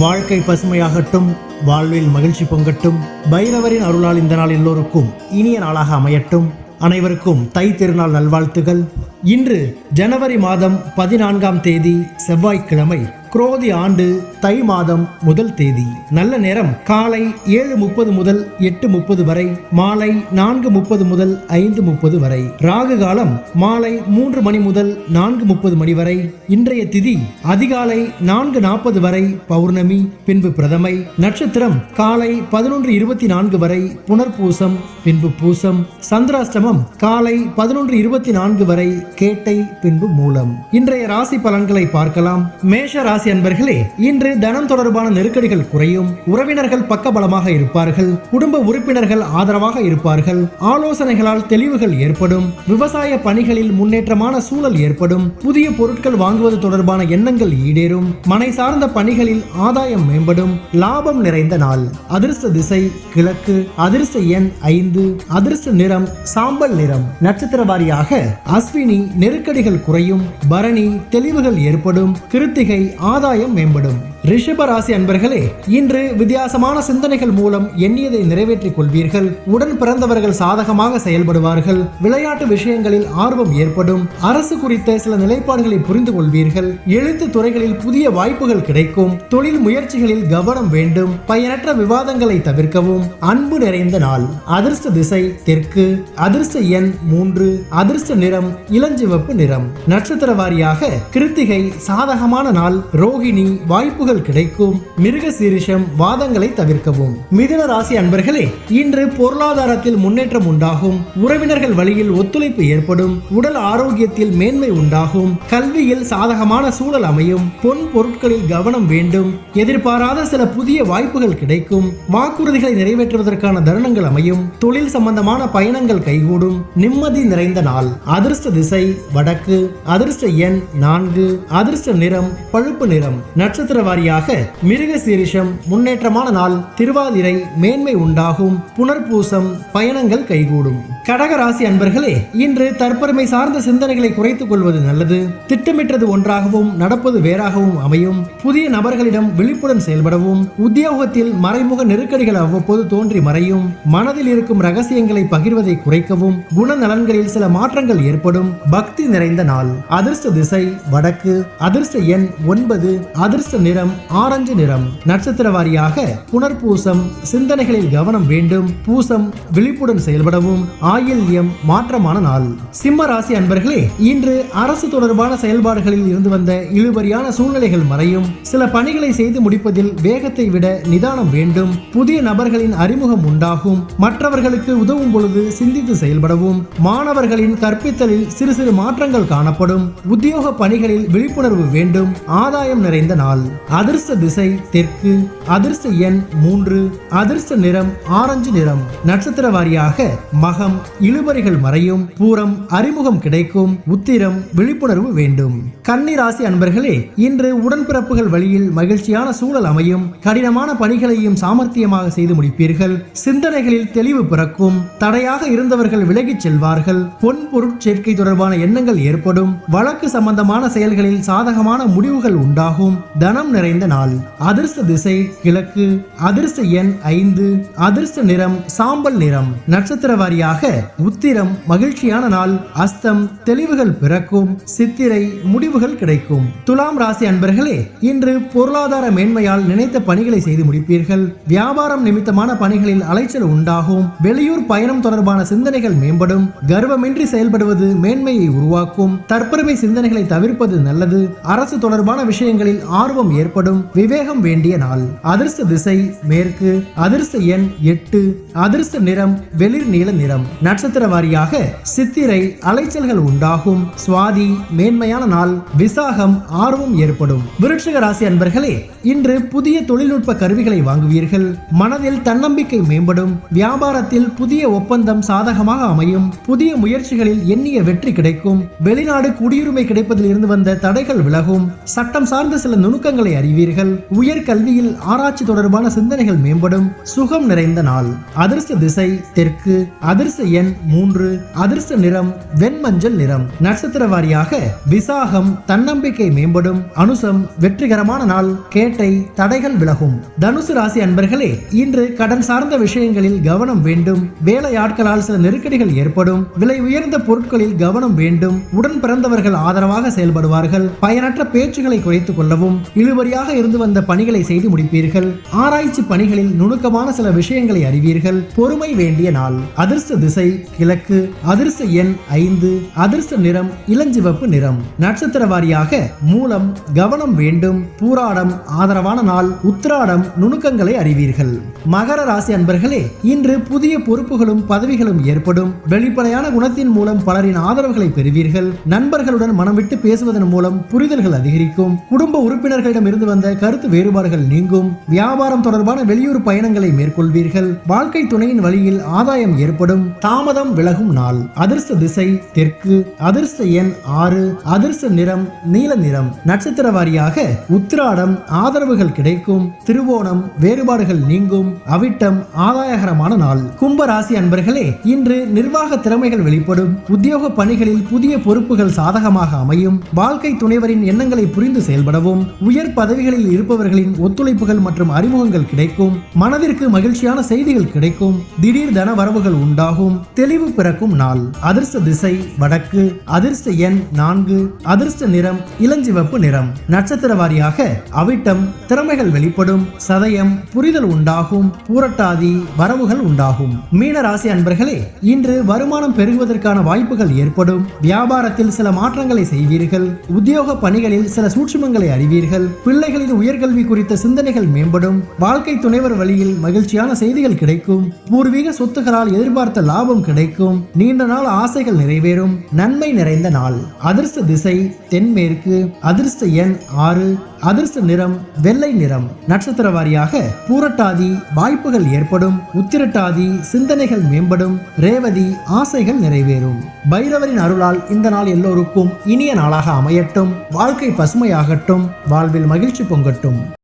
வாழ்க்கை பசுமையாகட்டும் வாழ்வில் மகிழ்ச்சி பொங்கட்டும் பைரவரின் அருளால் இந்த நாள் எல்லோருக்கும் இனிய நாளாக அமையட்டும். அனைவருக்கும் தை திருநாள் நல்வாழ்த்துகள். இன்று ஜனவரி மாதம் பதினான்காம் தேதி செவ்வாய்க்கிழமை குரோதி ஆண்டு தை மாதம் முதல் தேதி. நல்ல நேரம். காலை ஏழு முப்பது முதல் எட்டு முப்பது வரை மாலை நான்கு முப்பது முதல் ஐந்து முப்பது வரை. ராகு காலம் மாலை மூன்று மணி முதல் நான்கு முப்பது மணி வரை. இன்றைய திதி அதிகாலை நான்கு நாற்பது வரை பௌர்ணமி பின்பு பிரதமை. நட்சத்திரம் காலை பதினொன்று இருபத்தி நான்கு வரை புனர்பூசம் பின்பு பூசம். சந்திராஷ்டமம் காலை பதினொன்று இருபத்தி நான்கு வரை கேட்டை பின்பு மூலம். இன்றைய ராசி பலன்களை பார்க்கலாம். மேஷ ராசி ராசி அன்பர்களே இன்று தனம் தொடர்பான நெருக்கடிகள் குறையும் உறவினர்கள் பக்கபலமாக இருப்பார்கள் குடும்ப உறுப்பினர்கள் ஆதரவாக இருப்பார்கள் ஆலோசனைகளால் தெளிவுகள் ஏற்படும் விவசாய பணிகளில் முன்னேற்றமான சூழல் ஏற்படும் புதிய பொருட்கள் வாங்குவது தொடர்பான எண்ணங்கள் ஈடேறும் மனை சார்ந்த பணிகளில் ஆதாயம் மேம்படும் லாபம் நிறைந்த நாள். அதிர்ஷ்ட திசை கிழக்கு அதிர்ஷ்ட எண் ஐந்து அதிர்ஷ்ட நிறம் சாம்பல் நிறம். நட்சத்திர வாரியாக அஸ்வினி நெருக்கடிகள் குறையும் பரணி தெளிவுகள் ஏற்படும் கிருத்திகை ஆதாயம் மேம்படும். ரிஷப ராசி அன்பர்களே இன்று வித்தியாசமான சிந்தனைகள் மூலம் எண்ணியதை நிறைவேற்றிக் கொள்வீர்கள். உடன் பிறந்தவர்கள் சாதகமாக செயல்படுவார்கள். விளையாட்டு விஷயங்களில் ஆர்வம் ஏற்படும். அரசு குறித்த சில நிலைப்பாடுகளை புரிந்து கொள்வீர்கள். எழுத்து துறைகளில் புதிய வாய்ப்புகள் கிடைக்கும். தொழில் முயற்சிகளில் கவனம் வேண்டும். பயனற்ற விவாதங்களை தவிர்க்கவும். அன்பு நிறைந்த நாள். அதிர்ஷ்ட திசை தெற்கு. அதிர்ஷ்ட எண் மூன்று. அதிர்ஷ்ட நிறம் இளஞ்சிவப்பு நிறம். நட்சத்திர வாரியாக கிருத்திகை சாதகமான நாள் ரோகிணி வாய்ப்புகள் கிடைக்கும். மிருக சீரிஷம் வாதங்களை தவிர்க்கவும். மிதுன ராசி அன்பர்களே இன்று பொருளாதாரத்தில் முன்னேற்றம் உண்டாகும். உறவினர்கள் வழியில் ஒத்துழைப்பு ஏற்படும். உடல் ஆரோக்கியத்தில் மேன்மை உண்டாகும். கல்வியில் சாதகமான சூழல் அமையும். பொன் பொருட்களில் கவனம் வேண்டும். எதிர்பாராத சில புதிய வாய்ப்புகள் கிடைக்கும். வாக்குறுதிகளை நிறைவேற்றுவதற்கான தருணங்கள் அமையும். தொழில் சம்பந்தமான பயணங்கள் கைகூடும். நிம்மதி நிறைந்த நாள். அதிர்ஷ்ட திசை வடக்கு. அதிர்ஷ்ட எண் நான்கு. அதிர்ஷ்ட நிறம் பழுப்பு நிறம் நட்சத்திர வாரியாக மிருக சீரிஷம் முன்னேற்றமான நாள் திருவாதிரை மேன்மை உண்டாகும் புனர்பூசம் பயணங்கள் கைகூடும். கடகராசி அன்பர்களே இன்று தற்பெருமை சார்ந்த சிந்தனைகளை குறைத்துக் கொள்வது நல்லது. திட்டமிட்டது ஒன்றாகவும் நடப்பது வேறாகவும் அமையும். புதிய நபர்களிடம் விழிப்புடன் செயல்படவும் உத்தியோகத்தில் மறைமுக நெருக்கடிகள் அவ்வப்போது தோன்றி மறையும். மனதில் இருக்கும் ரகசியங்களை பகிர்வதை குறைக்கவும் குணநலன்களில் சில மாற்றங்கள் ஏற்படும். பக்தி நிறைந்த நாள். அதிர்ஷ்ட திசை வடக்கு. அதிர்ஷ்ட எண் ஒன்பது. உள்ளது அதிர்ஷ்ட நிறம் ஆரஞ்சு நிறம். நட்சத்திர வாரியாக புனர்பூசம் சிந்தனைகளில் கவனம் வேண்டும் பூசம் விழிப்புடன் செயல்படவும் ஆயில்யம் மாற்றமான நாள். சிம்ம ராசி அன்பர்களே இன்று அரசு தொடர்பான செயல்பாடுகளில் இருந்து வந்த இழுபறியான சூழ்நிலைகள் மறையும். சில பணிகளை செய்து முடிப்பதில் வேகத்தை விட நிதானம் வேண்டும். புதிய நபர்களின் அறிமுகம் உண்டாகும். மற்றவர்களுக்கு உதவும் பொழுது சிந்தித்து செயல்படவும். மாணவர்களின் கற்பித்தலில் சிறு சிறு மாற்றங்கள் காணப்படும். உத்தியோக பணிகளில் விழிப்புணர்வு வேண்டும். ஆதார ஆதாயம் நிறைந்த நாள். அதிர்ஷ்ட திசை தெற்கு அதிர்ஷ்ட எண் மூன்று அதிர்ஷ்ட நிறம் ஆரஞ்சு நிறம். நட்சத்திர வாரியாக மகம் இழுபறிகள் மறையும் பூரம் அறிமுகம் கிடைக்கும் உத்திரம் விழிப்புணர்வு வேண்டும். கன்னி ராசி அன்பர்களே இன்று உடன்பிறப்புகள் வழியில் மகிழ்ச்சியான சூழல் அமையும். கடினமான பணிகளையும் சாமர்த்தியமாக செய்து முடிப்பீர்கள். சிந்தனைகளில் தெளிவு பிறக்கும். தடையாக இருந்தவர்கள் விலகிச் செல்வார்கள். பொன் பொருட்சேர்க்கை தொடர்பான எண்ணங்கள் ஏற்படும். வழக்கு சம்பந்தமான செயல்களில் சாதகமான முடிவுகள் உண்டாகும். தனம் நிறைந்த நாள். அதிர்ஷ்ட திசை கிழக்கு. அதிர்ஷ்ட எண் ஐந்து. அதிர்ஷ்ட நிறம் சாம்பல் நிறம். நட்சத்திர வாரியாக உத்திரம் மகிழ்ச்சியான நாள். அஸ்தம் தெளிவுகள் பிறக்கும். சித்திரை முடிவுகள் கிடைக்கும். துலாம் ராசி அன்பர்களே இன்று பொருளாதார மேன்மையால் நினைத்த பணிகளை செய்து முடிப்பீர்கள். வியாபாரம் நிமித்தமான பணிகளில் அலைச்சல் உண்டாகும். வெளியூர் பயணம் தொடர்பான சிந்தனைகள் மேம்படும். கர்வமின்றி செயல்படுவது மேன்மையை உருவாக்கும். தற்பெருமை சிந்தனைகளை தவிர்ப்பது நல்லது. அரசு தொடர்பான விஷயம் விஷயங்களில் ஆர்வம் ஏற்படும் விவேகம் வேண்டிய நாள். அதிர்ஷ்ட திசை மேற்கு அதிர்ஷ்ட எண் எட்டு அதிர்ஷ்ட நிறம் வெளிர் நீல நிறம். நட்சத்திர வாரியாக சித்திரை அலைச்சல்கள் உண்டாகும். சுவாதி மேன்மையான நாள் விசாகம் ஆர்வம் ஏற்படும். விருட்சக ராசி அன்பர்களே இன்று புதிய தொழில்நுட்ப கருவிகளை வாங்குவீர்கள். மனதில் தன்னம்பிக்கை மேம்படும். வியாபாரத்தில் புதிய ஒப்பந்தம் சாதகமாக அமையும். புதிய முயற்சிகளில் எண்ணிய வெற்றி கிடைக்கும். வெளிநாடு குடியுரிமை கிடைப்பதில் இருந்து வந்த தடைகள் விலகும். சட்டம் சார்ந்த சில நுணுக்கங்களை அறிவீர்கள். உயர் கல்வியில் ஆராய்ச்சி தொடர்பான சிந்தனைகள் மேம்படும். சுகம் நிறைந்த நாள். அதிர்ஷ்ட திசை தெற்கு. அதிர்ஷ்ட எண் மூன்று. அதிர்ஷ்ட நிறம் வெண்மஞ்சள் நிறம். நட்சத்திர வாரியாக விசாகம் தன்னம்பிக்கை மேம்படும். அனுசம் வெற்றிகரமான நாள். கேட்டை தடைகள் விலகும். தனுசு ராசி அன்பர்களே இன்று கடன் சார்ந்த விஷயங்களில் கவனம் வேண்டும். வேலையாட்களால் சில நெருக்கடிகள் ஏற்படும். விலை உயர்ந்த பொருட்களில் கவனம் வேண்டும். உடன் பிறந்தவர்கள் ஆதரவாக செயல்படுவார்கள். பயனற்ற பேச்சுகளை குறைத்துக் கொள்ளவும் இழுபறியாக இருந்து வந்த பணிகளை செய்து முடிப்பீர்கள். ஆராய்ச்சி பணிகளில் நுணுக்கமான சில விஷயங்களை அறிவீர்கள். பொறுமை வேண்டிய நாள். அதிர்ஷ்ட திசை கிழக்கு. அதிர்ஷ்ட எண் ஐந்து. அதிர்ஷ்ட நிறம் இளஞ்சிவப்பு நிறம். நட்சத்திர வாரியாக மூலம் கவனம் வேண்டும். பூராடம் ஆதரவான நாள். உத்திராடம் நுணுக்கங்களை அறிவீர்கள். மகர ராசி அன்பர்களே இன்று புதிய பொறுப்புகளும் பதவிகளும் ஏற்படும். வெளிப்படையான குணத்தின் மூலம் பலரின் ஆதரவுகளை பெறுவீர்கள். நண்பர்களுடன் மனம் விட்டு பேசுவதன் மூலம் புரிதல்கள் அதிகரிக்கும். குடும்ப உறுப்பினர்களிடம் இருந்து வந்த கருத்து வேறுபாடுகள் நீங்கும். வியாபாரம் தொடர்பான வெளியூர் பயணங்களை மேற்கொள்வீர்கள். வாழ்க்கை துணையின் வழியில் ஆதாயம் ஏற்படும். தாமதம் விலகும் நாள். அதிர்ஷ்ட திசை தெற்கு. அதிர்ஷ்ட எண் ஆறு. அதிர்ஷ்ட நிறம் நீல நிறம். நட்சத்திர வாரியாக உத்திராடம் ஆதரவுகள் கிடைக்கும். திருவோணம் வேறுபாடுகள் நீங்கும். அவிட்டம் ஆதாயகரமான நாள். கும்ப ராசி அன்பர்களே இன்று நிர்வாக திறமைகள் வெளிப்படும். உத்தியோக பணிகளில் புதிய பொறுப்புகள் சாதகமாக அமையும். வாழ்க்கை துணைவரின் எண்ணங்களை புரிந்து செயல்படவும் உயர் பதவிகளில் இருப்பவர்களின் ஒத்துழைப்புகள் மற்றும் அறிமுகங்கள் கிடைக்கும் மனதிற்கு மகிழ்ச்சியான செய்திகள் கிடைக்கும் திடீர் தன வரவுகள் உண்டாகும் தெளிவு பிறக்கும் நாள். அதிர்ஷ்ட திசை வடக்கு அதிர்ஷ்ட எண் நான்கு அதிர்ஷ்ட நிறம் இளஞ்சிவப்பு நிறம். நட்சத்திர வாரியாக அவிட்டம் திறமைகள் வெளிப்படும் சதயம் புரிதல் உண்டாகும் பூரட்டாதி வரவுகள் உண்டாகும். மீன ராசி அன்பர்களே இன்று வருமானம் பெருகுவதற்கான வாய்ப்புகள் ஏற்படும். வியாபாரத்தில் சில மாற்றங்களை செய்வீர்கள். உத்தியோக பணிகளில் சில சூட்சுமங்கள் அறிவீர்கள். பிள்ளைகளின் உயர்கல்வி குறித்த சிந்தனைகள் மேம்படும். வாழ்க்கை துணைவர் வழியில் மகிழ்ச்சியான செய்திகள் கிடைக்கும். பூர்வீக சொத்துகளால் எதிர்பார்த்த லாபம் கிடைக்கும். நீண்ட நாள் ஆசைகள் நிறைவேறும். நன்மை நிறைந்த நாள். அதிர்ஷ்ட திசை தென்மேற்கு. அதிர்ஷ்ட எண் ஆறு. அதிர்ஷ்ட நிறம் வெள்ளை நிறம். நட்சத்திர வாரியாக பூரட்டாதி வாய்ப்புகள் ஏற்படும். உத்திரட்டாதி சிந்தனைகள் மேம்படும். ரேவதி ஆசைகள் நிறைவேறும். பைரவரின் அருளால் இந்த நாள் எல்லோருக்கும் இனிய நாளாக அமையட்டும். வாழ்க்கை பசுமையாகட்டும். வாழ்வில் மகிழ்ச்சி பொங்கட்டும்.